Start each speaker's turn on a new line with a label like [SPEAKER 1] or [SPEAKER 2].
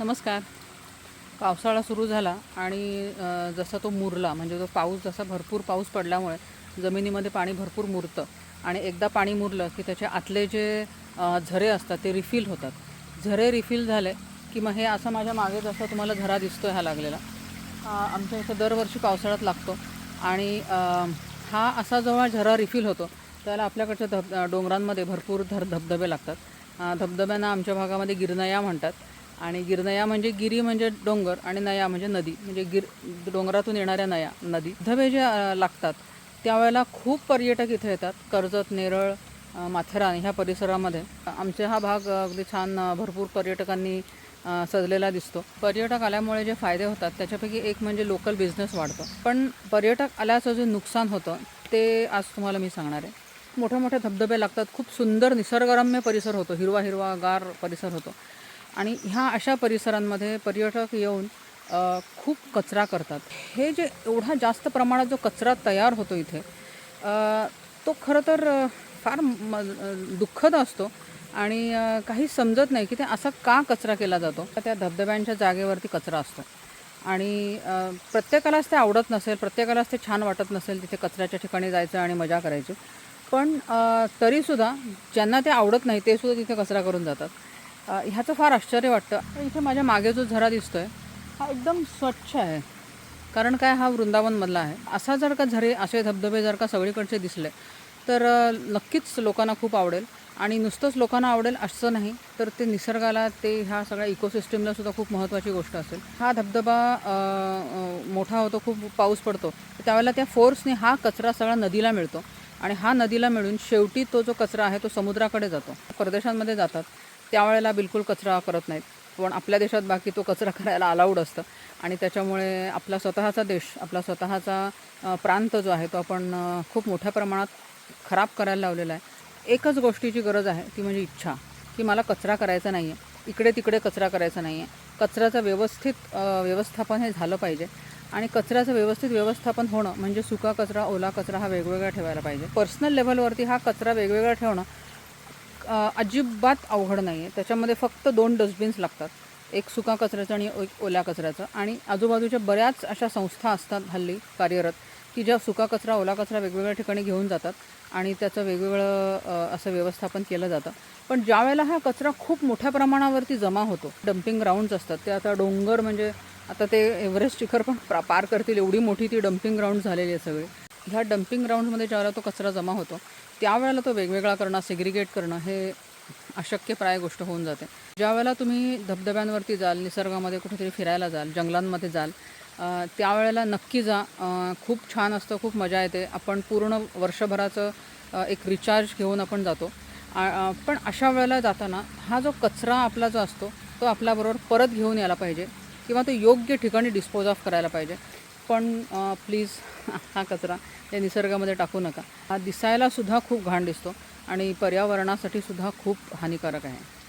[SPEAKER 1] नमस्कार. पावसाळा सुरू झाला आणि जसा तो मुरला म्हणजे तो पाऊस जसा भरपूर पाऊस पडल्यामुळे जमिनीमध्ये पाणी भरपूर मुरतं आणि एकदा पाणी मुरलं की त्याचे आतले जे झरे असतात ते रिफिल होतात. झरे रिफिल झाले की मग हे असं माझ्या मागे जसा तुम्हाला झरा दिसतो ह्या लागलेला. आमच्या इथं दरवर्षी पावसाळ्यात लागतो आणि हा असा जेव्हा झरा रिफिल होतो त्याला आपल्याकडच्या धब डोंगरांमध्ये भरपूर धर धबधबे लागतात धबधब्यांना आमच्या भागामध्ये गिरनया म्हणतात. आणि गिरनया म्हणजे गिरी म्हणजे डोंगर आणि नया म्हणजे नदी म्हणजे गिर डोंगरातून येणाऱ्या नया नदी. धबे जे लागतात त्यावेळेला खूप पर्यटक इथे येतात. कर्जत नेरळ माथेरान ह्या परिसरामध्ये. आमचे हा भाग अगदी छान भरपूर पर्यटकांनी सजलेला दिसतो. पर्यटक आल्यामुळे जे फायदे होतात त्याच्यापैकी एक म्हणजे लोकल बिझनेस वाढतो. पण पर्यटक आल्याचं जे नुकसान होतं ते आज तुम्हाला मी सांगणार आहे. मोठे मोठे धबधबे लागतात. खूप सुंदर निसर्गरम्य परिसर होतो. हिरवा हिरवा गार परिसर होतो. आणि ह्या अशा परिसरांमध्ये पर्यटक येऊन खूप कचरा करतात. हे जे एवढा जास्त प्रमाणात जो कचरा तयार होतो इथे तो खरं तर फार म दुःखद असतो आणि काही समजत नाही की ते असा का कचरा केला जातो. त्या धबधब्यांच्या जागेवरती कचरा असतो. आणि प्रत्येकालाच ते आवडत नसेल प्रत्येकालाच ते छान वाटत नसेल तिथे कचऱ्याच्या ठिकाणी जायचं आणि मजा करायची. पण तरीसुद्धा ज्यांना ते आवडत नाही ते सुद्धा तिथे कचरा करून जातात. ह्याचं फार आश्चर्य वाटतं. इथे माझ्या मागे जो झरा दिसतोय हा एकदम स्वच्छ आहे. कारण काय हा वृंदावनमधला आहे. असा जर का झरे असे धबधबे जर का सगळीकडचे दिसले तर नक्कीच लोकांना खूप आवडेल. आणि नुसतंच लोकांना आवडेल असं नाही तर ते निसर्गाला ते ह्या सगळ्या इकोसिस्टमला सुद्धा खूप महत्त्वाची गोष्ट असेल. हा धबधबा मोठा होतो खूप पाऊस पडतो. त्यावेळेला त्या फोर्सने हा कचरा सगळा नदीला मिळतो. आणि हा नदीला मिळून शेवटी तो जो कचरा आहे तो समुद्राकडे जातो. परदेशांमध्ये जातात. त्यावेळेला बिलकुल कचरा करत नाहीत. पण आपल्या देशात बाकी तो कचरा करायला अलाउड असतं. आणि त्याच्यामुळे आपला स्वतःचा देश आपला स्वतःचा प्रांत जो आहे तो आपण खूप मोठ्या प्रमाणात खराब करायला लावलेला आहे. एकच गोष्टीची गरज आहे ती म्हणजे इच्छा. की मला कचरा करायचा नाही आहे इकडे तिकडे कचरा करायचा नाही आहे कचऱ्याचं व्यवस्थित व्यवस्थापन हे झालं पाहिजे. आणि कचऱ्याचं व्यवस्थित व्यवस्थापन होणं म्हणजे सुका कचरा ओला कचरा हा वेगवेगळा ठेवायला पाहिजे. पर्सनल लेवलवरती हा कचरा वेगवेगळा ठेवणं अजिबात अवघड नाही आहे त्याच्यामध्ये फक्त दोन डस्टबिन्स लागतात. एक सुका कचऱ्याचं आणि एक ओल्या कचऱ्याचं. आणि आजूबाजूच्या बऱ्याच अशा संस्था असतात हल्ली कार्यरत की ज्या सुका कचरा ओला कचरा वेगवेगळ्या ठिकाणी घेऊन जातात आणि त्याचं वेगवेगळं असं व्यवस्थापन केलं जातं. पण ज्या वेळेला हा कचरा खूप मोठ्या प्रमाणावरती जमा होतो डम्पिंग ग्राउंड्स असतात ते आता डोंगर म्हणजे आता ते एव्हरेस्ट शिखर पण प्रा- पार करतील एवढी मोठी ती डम्पिंग ग्राउंड झालेली आहे सगळी. ह्या डम्पिंग ग्राउंडमध्ये ज्यावेळेला तो कचरा जमा होतो त्यावेळेला तो वेगवेगळा करणं सेग्रिगेट करणं हे अशक्यप्राय गोष्ट होऊन जाते. ज्यावेळेला तुम्ही धबधब्यांवरती जाल निसर्गामध्ये कुठेतरी फिरायला जाल जंगलांमध्ये जाल त्यावेळेला नक्की जा. खूप छान असतं खूप मजा येते. आपण पूर्ण वर्षभराचं एक रिचार्ज घेऊन आपण जातो. पण अशा वेळेला जाताना हा जो कचरा आपला जो असतो तो आपल्याबरोबर परत घेऊन यायला पाहिजे किंवा तो योग्य ठिकाणी डिस्पोज ऑफ करायला पाहिजे. पण प्लीज हा कचरा या निसर्गामध्ये टाकू नका. हा दिसायला सुद्धा खूप घाण दिसतो आणि पर्यावरणासाठी सुद्धा खूप हानिकारक आहे.